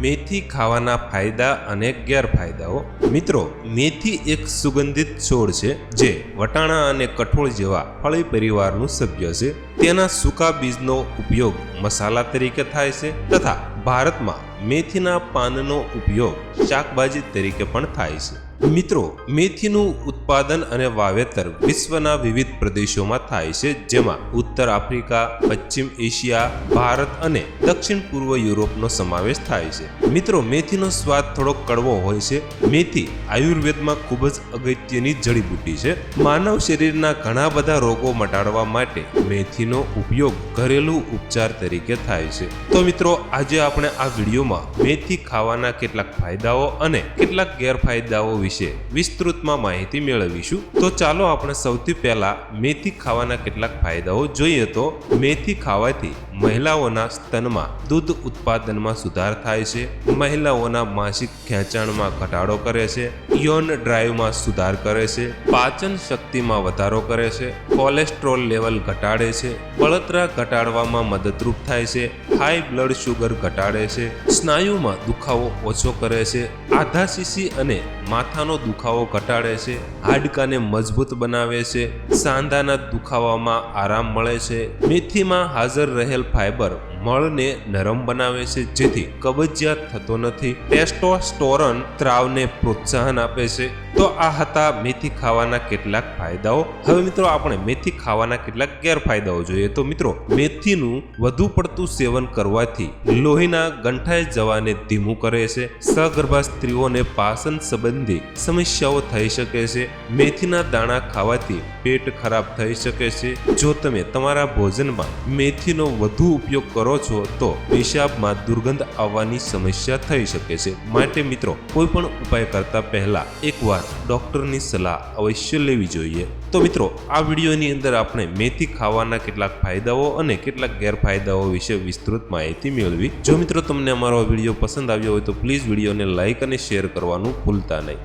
મેથી ખાવાના ફાયદા અને ગેરફાયદાઓ. મિત્રો, મેથી એક સુગંધિત છોડ છે, જે વટાણા અને કઠોળ જેવા ફળી પરિવારનું સભ્ય છે. તેના સૂકા બીજનો ઉપયોગ મસાલા તરીકે થાય છે તથા ભારતમાં મેથીના પાનનો ઉપયોગ શાકભાજી તરીકે પણ થાય છે. મિત્રો, મેથીનું ઉત્પાદન અને વાવેતર વિશ્વના વિવિધ પ્રદેશોમાં થાય છે, જેમાં ઉત્તર આફ્રિકા, પશ્ચિમ એશિયા, ભારત અને દક્ષિણ પૂર્વ યુરોપનો સમાવેશ થાય છે. મિત્રો, મેથીનો સ્વાદ થોડો કડવો હોય છે. મેથી આયુર્વેદમાં ખૂબ જ અગત્યની જડીબુટ્ટી છે. માનવ શરીરના ઘણા બધા રોગો મટાડવા માટે મેથીનો ઉપયોગ ઘરેલું ઉપચાર તરીકે થાય છે. તો મિત્રો, આજે આપણે આ વિડીયોમાં મેથી ખાવાના કેટલાક ફાયદાઓ અને કેટલાક ગેરફાયદાઓ વિશે વિસ્તૃતમાં માહિતી મેળવીશું. તો ચાલો આપણે સૌથી પહેલા મેથી ખાવાના કેટલાક ફાયદાઓ જોઈએ તો મેથી ખાવાથી મહિલાઓના સ્તનમાં દૂધ ઉત્પાદનમાં સુધાર થાય છે, મહિલાઓના માસિક ખેંચાણમાં ઘટાડો કરે છે, યૌન ડ્રાઈવમાં સુધાર કરે છે, પાચન શક્તિમાં વધારો કરે છે, કોલેસ્ટ્રોલ લેવલ ઘટાડે છે, બળતરા ઘટાડવામાં મદદરૂપ થાય છે, હાઈ બ્લડ શુગર ઘટાડે છે. સ્નાયુમાં દુખાવો ઓછો કરે છે. આધા આધાશીસી અને માથાનો દુખાવો ઘટાડે છે. હાડકાને મજબૂત બનાવે છે. સાંધાના દુખાવામાં આરામ મળે છે. મેથીમાં હાજર રહેલ ફાઈબર મળને નરમ બનાવે છે, જેથી કબજિયાત થતો નથી. ટેસ્ટોસ્ટોરન ત્રાવને પ્રોત્સાહન આપે છે. તો આ હતા મેથી ખાવાના કેટલાક ફાયદાઓ. હવે મિત્રો, આપણે મેથી ખાવાના કેટલાક ગેરફાયદાઓ જોઈએ. તો મિત્રો, મેથીનું વધુ પડતું સેવન કરવાથી લોહીના ગંઠાઈ જવાને ધીમું કરે છે. સગર્ભા સ્ત્રીઓને પાચન સંબંધી સમસ્યાઓ થઈ શકે છે. મેથીના દાણા ખાવાથી પેટ ખરાબ થઈ શકે છે. જો તમે તમારા ભોજનમાં મેથીનો વધુ ઉપયોગ કરો છો તો પેશાબમાં દુર્ગંધ આવવાની સમસ્યા થઈ શકે છે. માટે મિત્રો કોઈ પણ ઉપાય કરતા પહેલા એકવાર ડોક્ટરની સલાહ અવશ્ય લેવી જોઈએ. તો મિત્રો, આ વિડીયોની અંદર આપણે મેથી ખાવાના કેટલાક ફાયદાઓ અને કેટલાક ગેરફાયદાઓ વિશે વિસ્તૃત માહિતી મેળવી. જો મિત્રો, તમને અમારો વીડિયો પસંદ આવ્યો હોય તો પ્લીઝ વિડીયોને લાઇક અને શેર કરવાનું ભૂલતા નહીં.